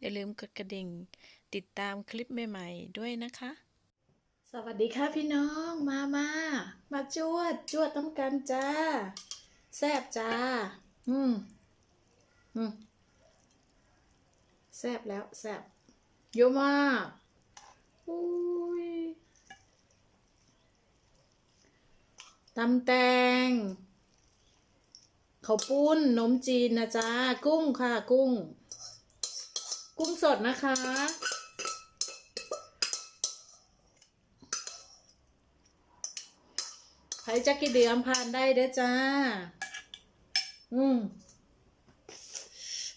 อย่าลืมกดกระดิ่ง ติดตามคลิปใหม่ๆด้วยนะคะ สวัสดีค่ะพี่น้องมามามาจวดจวดต้องกันจ้า แซบจ้า อืมอืมแซบแล้วแซบเยอะมากอุ้ยตำแตงข้าวปุ้นนมจีนนะจ้ากุ้งค่ะกุ้ง กุ้งสดนะคะ ใครจะกี่เดือนผ่านได้เด้อจ้า อืม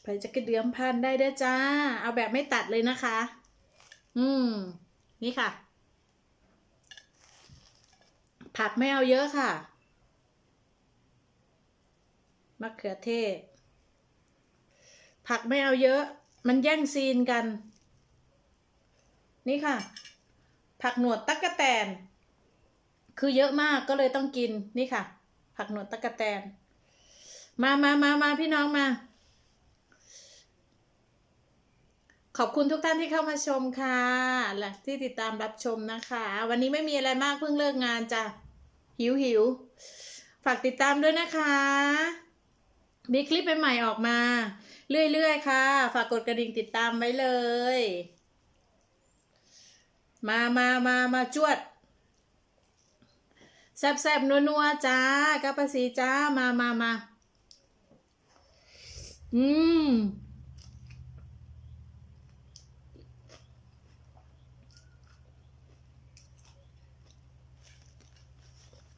ใครจะกี่เดือนผ่านได้เด้อจ้า เอาแบบไม่ตัดเลยนะคะ อืม นี่ค่ะ ผักไม่เอาเยอะค่ะมะเขือเทศ ผักไม่เอาเยอะ มันแย่งซีนกัน นี่ค่ะ ผักหนวดตั๊กแตน คือเยอะมากก็เลยต้องกินนี่ค่ะ ผักหนวดตะกะแตน มามามามาพี่น้องมา ขอบคุณทุกท่านที่เข้ามาชมค่ะ และที่ติดตามรับชมนะคะ วันนี้ไม่มีอะไรมากเพิ่งเลิกงานจ้ะหิวหิวฝากติดตามด้วยนะคะ มีคลิปใหม่ๆออกมา เรื่อยๆ ค่ะ ฝากกดกระดิ่งติดตามไว้เลย มามามามาจวด แซบๆ นัวๆ จ้ากับภาษีจ้า มามามาอืม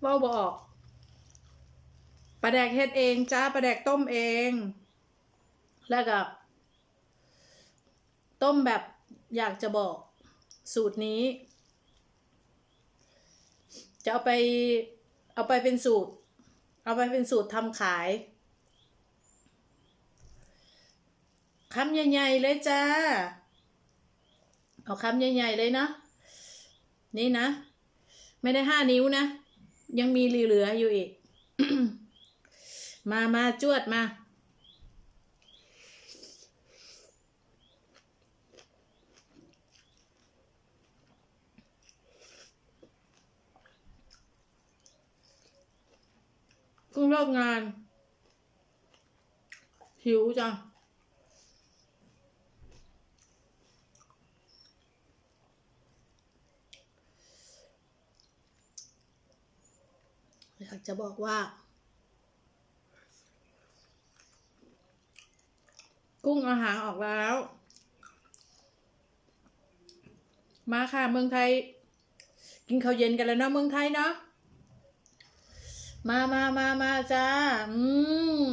เว่าบออกปลาแดกเฮ็ดเองจ้าปลาแดกต้มเอง แล้วก็ต้มแบบอยากจะบอกสูตรนี้ จะเอาไปเอาไปเป็นสูตร เอาไปเป็นสูตรทำขายคำใหญ่ๆเลยจ้า เอาคำใหญ่ๆเลยนะนี่นะ ไม่ได้ห้านิ้วนะ ยังมีเหลือๆอยู่อีก มามาจวดมา เพิ่งเลิกงาน หิวจังอยากจะบอกว่า กุ้งอาหารออกแล้ว มาค่ะเมืองไทย กินข้าวเย็นกันแล้วเนาะเมืองไทยเนาะ มามามามาจ้า อืม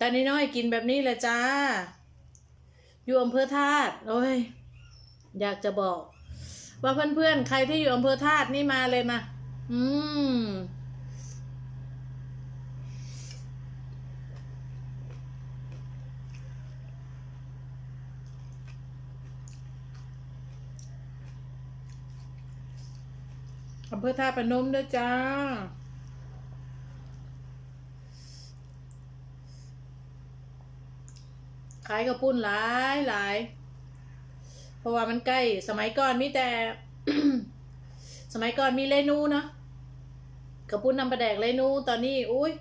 ตอนนี้น้อยกินแบบนี้แหละจ้า อยู่อำเภอธาตุโอ้ย อยากจะบอก ว่าเพื่อนๆ ใครที่อยู่อำเภอธาตุนี่มาเลยมา อืมอำเภอท่าปนมด้วยจ้า ขายกระปุ้นหลายหลาย เพราะว่ามันใกล้ สมัยก่อนมีแต่ สมัยก่อนมีเลนูเนาะกระปุ้นนำประแดกเลนูตอนนี้อุ้ย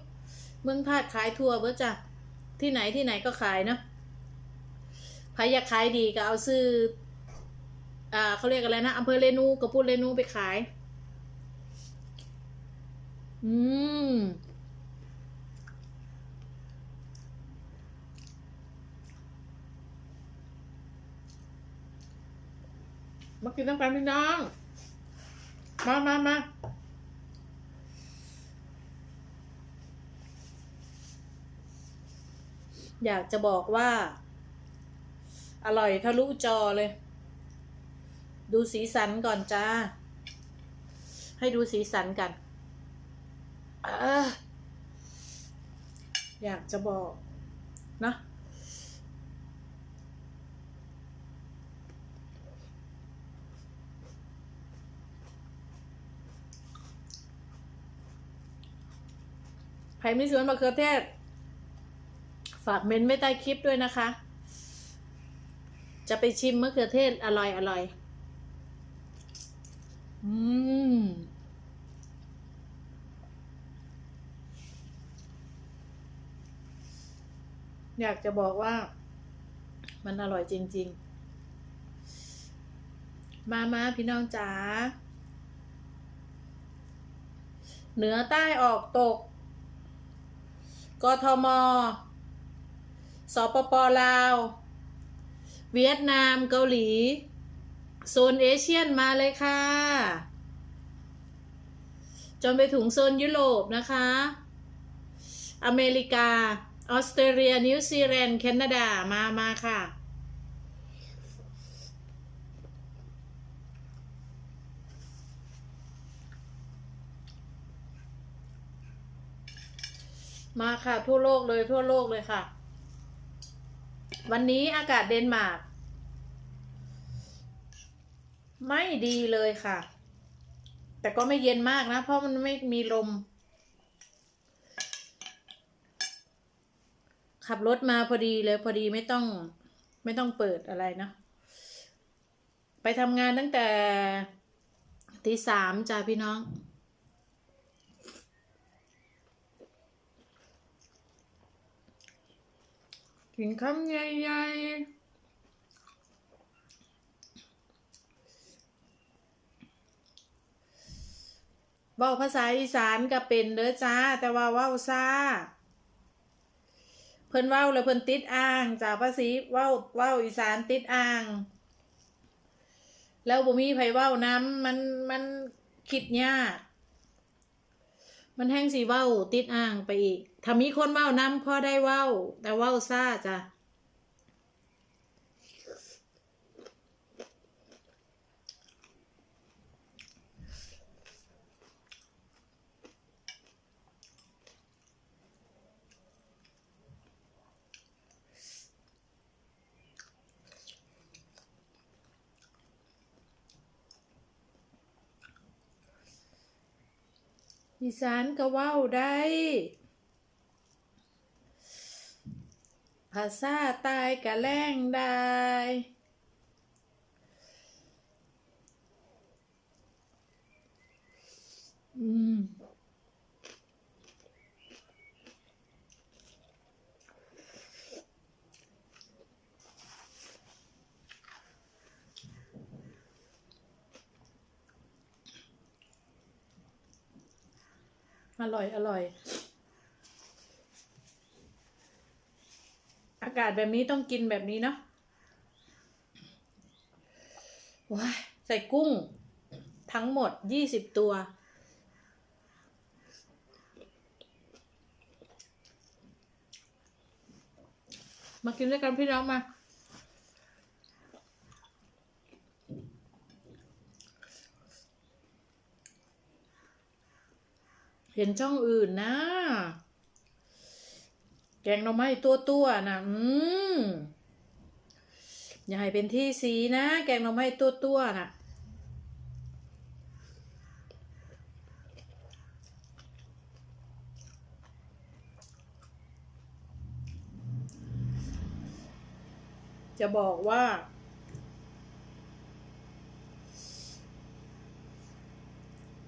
เมืองพาดขายทั่วเบิดจ้ะที่ไหนที่ไหนก็ขายเนาะใครอยากขายดีก็เอาซื้ออ่าเขาเรียกอะไรนะอำเภอเรนูกระปุ้นเรนูไปขาย อืม มากินน้ำกันพี่น้อง มามามาอยากจะบอกว่า อร่อยทะลุจอเลย ดูสีสันก่อนจ้า ให้ดูสีสันกันอออยากจะบอกนะ รมีสวนมะเขือเทศ ฝากเมนไว้ใต้คลิปด้วยนะคะ จะไปชิมมะเขือเทศอร่อยอร่อย อืมอยากจะบอกว่ามันอร่อยจริง ๆ มามาพี่น้องจ๋า เหนือใต้ออกตก กทม สปปลาว เวียดนามเกาหลี โซนเอเชียนมาเลยค่ะ จนไปถึงโซนยุโรปนะคะ อเมริกา ออสเตรเลีย นิวซีแลนด์ แคนาดา มามาค่ะ มาค่ะ ทั่วโลกเลยทั่วโลกเลยค่ะ วันนี้อากาศเดนมาร์กไม่ดีเลยค่ะ แต่ก็ไม่เย็นมากนะ เพราะมันไม่มีลม ขับรถมาพอดีเลยพอดีไม่ต้อง ไม่ต้องเปิดอะไรเนะ ไปทำงานตั้งแต่ตีสามจ้าพี่น้อง กินคำใหญ่ๆว้าภาษาอีสานก็เป็นเด้อจ้า แต่ว่าว้าซ่า เพิ่นว้าวแล้วเพิ่นติดอ่างจ้าภาษีว้าเว้าอีสานติดอ่าง แล้วบ่มีไผว้าน้ำมันมันคิดยาก มันแห้งสีเว้าติดอ่างไปอีกถ้ามีคนเว้านำพอได้เว้า แต่เว้าซ่าจ้ะ อีสานก็เว้าได้ ภาษาตายกะแล้งได้ ร่อยอร่อย อากาศแบบนี้ต้องกินแบบนี้เนาะว้าใส่กุ้ง ทั้งหมดยี่สิบตัว มากินด้วยกันพี่น้องมา เห็นช่องอื่นนะ แกงหน่อไม้ตัวตัวนะอืมอย่าให้เป็นที่สีนะ แกงหน่อไม้ตัวตัวนะจะบอกว่า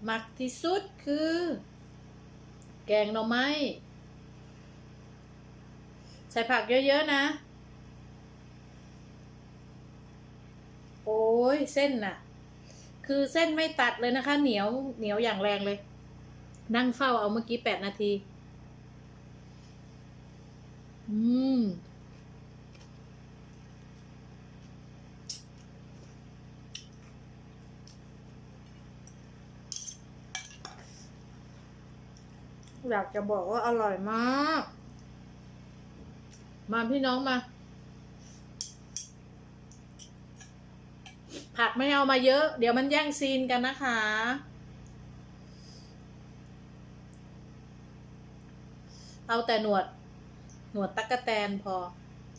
มักที่สุดคือ แกงหน่อไม้ใส่ผักเยอะ ๆ นะ โอ้ยเส้นน่ะ คือเส้นไม่ตัดเลยนะคะ เหนียวเหนียวอย่างแรงเลย นั่งเฝ้าเอาเมื่อกี้แปดนาที อืม อยากจะบอกว่าอร่อยมาก มาพี่น้องมา ผักไม่เอามาเยอะ เดี๋ยวมันแย่งซีนกันนะคะ เอาแต่หนวด หนวดตั๊กแตนพอ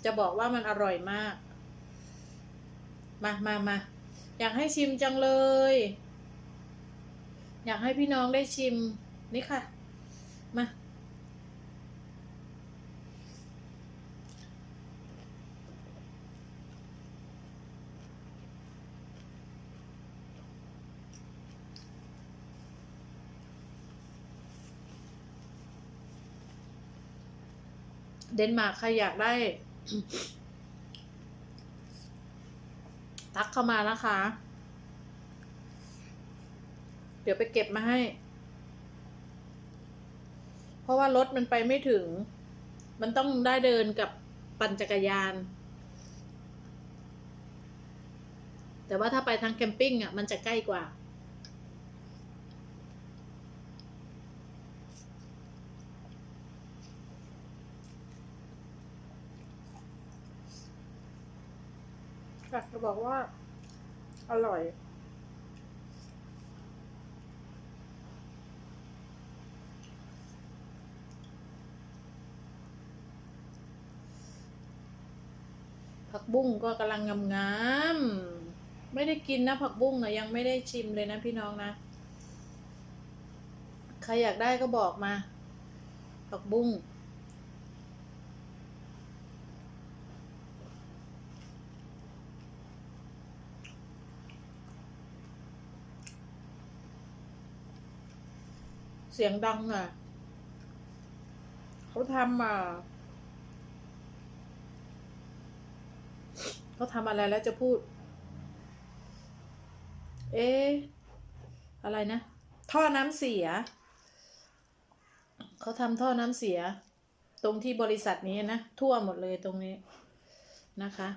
จะบอกว่ามันอร่อยมาก มามามาอยากให้ชิมจังเลย อยากให้พี่น้องได้ชิมนี่ค่ะ เดนมาร์กใครอยากได้ทักเข้ามานะคะ เดี๋ยวไปเก็บมาให้ เพราะว่ารถมันไปไม่ถึง มันต้องได้เดินกับปั่นจักรยาน แต่ว่าถ้าไปทางแคมปิ้งอะ มันจะใกล้กว่า อยากจะบอกว่า อร่อย ผักบุ้งก็กำลังงามๆไม่ได้กินนะผักบุ้งอะยังไม่ได้ชิมเลยนะพี่น้องนะ ใครอยากได้ก็บอกมา ผักบุ้ง สียงดังอะ เขาทำอะเขาทำอะไรแล้วจะพูด เอ๊ะอะไรนะ ท่อน้ำเสีย เขาทำท่อน้ำเสีย ตรงที่บริษัทนี้นะ ทั่วหมดเลยตรงนี้นะคะ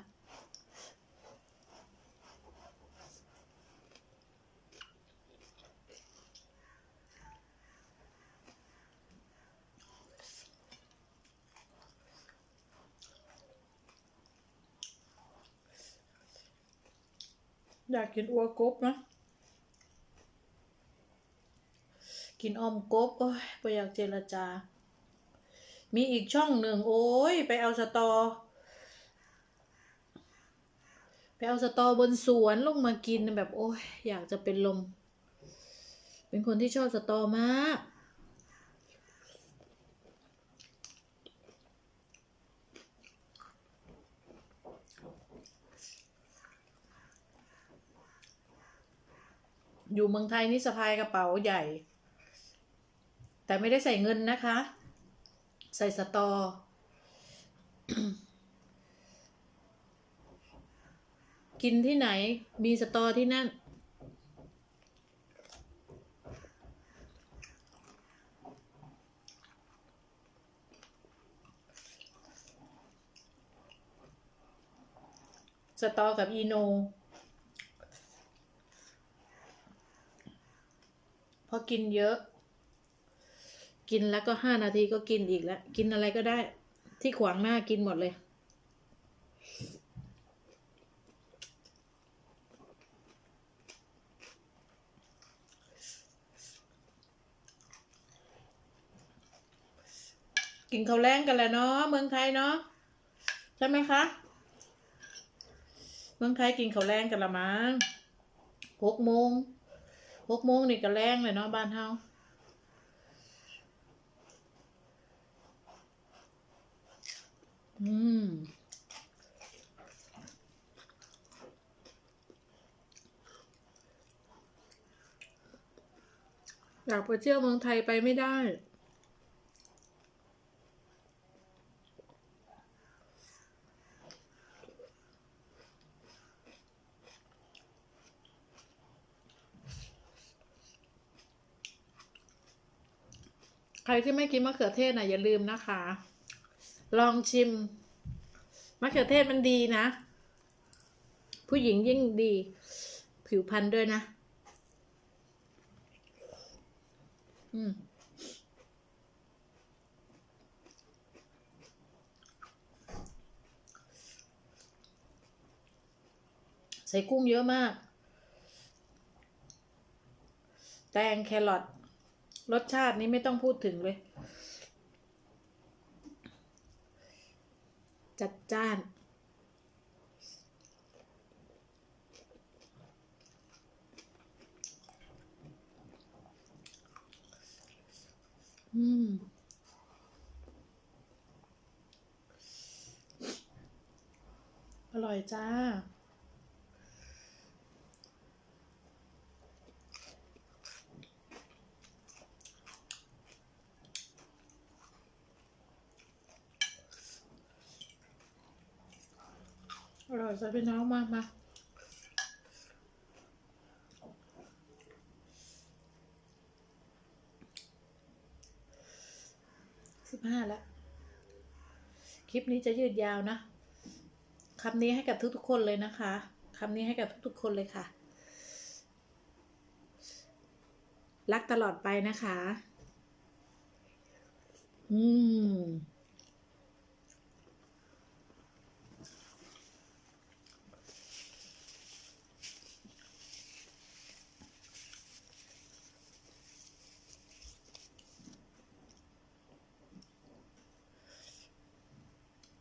อยากกินอัวกบนะ กินอมกบโอ้ยไปอยากเจรจา มีอีกช่องหนึ่งโอ้ย ไปเอาสตอ ไปเอาสตอบนสวนลงมากินแบบ โอ้ย อยากจะเป็นลม เป็นคนที่ชอบสตอมาก อยู่เมืองไทยนี่สะพายกระเป๋าใหญ่ แต่ไม่ได้ใส่เงินนะคะ ใส่สตอ กินที่ไหนมีสตอที่นั่น สตอกับอีโน พอกินเยอะ กินแล้วก็ห้านาทีก็กินอีกแล้ว กินอะไรก็ได้ ที่ขวางหน้ากินหมดเลย กินข้าวแรงกันแล้วเนาะเมืองไทยเนาะใช่ไหมคะ เมืองไทยกินข้าวแรงกันละมั้งหกโมง หกโมงนี่ก็แรงเลยเนาะบ้านเฮาอืมอยากไปเที่ยวเมืองไทยไปไม่ได้ รที่ไม่กินมะเขือเทศนะอย่าลืมนะคะ ลองชิม มะเขือเทศมันดีนะ ผู้หญิงยิ่งดี ผิวพรรณด้วยนะ อืมใส่กุ้งเยอะมาก แตงแครอท รสชาตินี้ไม่ต้องพูดถึงเลย จัดจ้าน อืมอร่อยจ้า อร่อยจ้ะพี่น้องมามาสิบห้าแล้ว คลิปนี้จะยืดยาวนะคำนี้ให้กับทุกๆคนเลยนะคะคำนี้ให้กับทุกๆคนเลยค่ะ รักตลอดไปนะคะ อืม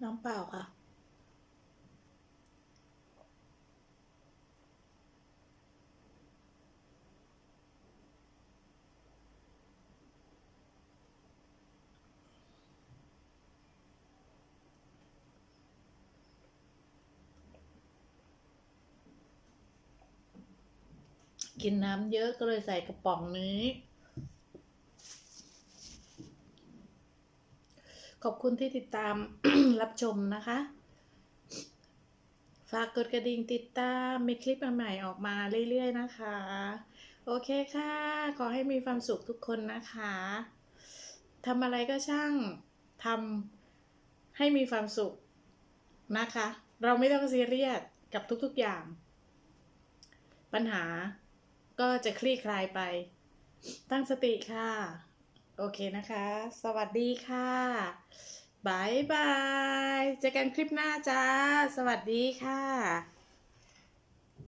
น้ำเปล่าค่ะ กินน้ำเยอะก็เลยใส่กระป๋องนี้ ขอบคุณที่ติดตามรับชมนะคะ ฝากกดกระดิ่งติดตามมีคลิปใหม่ๆออกมาเรื่อยๆนะคะ โอเคค่ะ ขอให้มีความสุขทุกคนนะคะทำอะไรก็ช่างทำให้มีความสุขนะคะ เราไม่ต้องซีเรียสกับทุกๆอย่าง ปัญหาก็จะคลี่คลายไป ตั้งสติค่ะ โอเคนะคะ สวัสดีค่ะบายบาย เจอกันคลิปหน้าจ้า สวัสดีค่ะ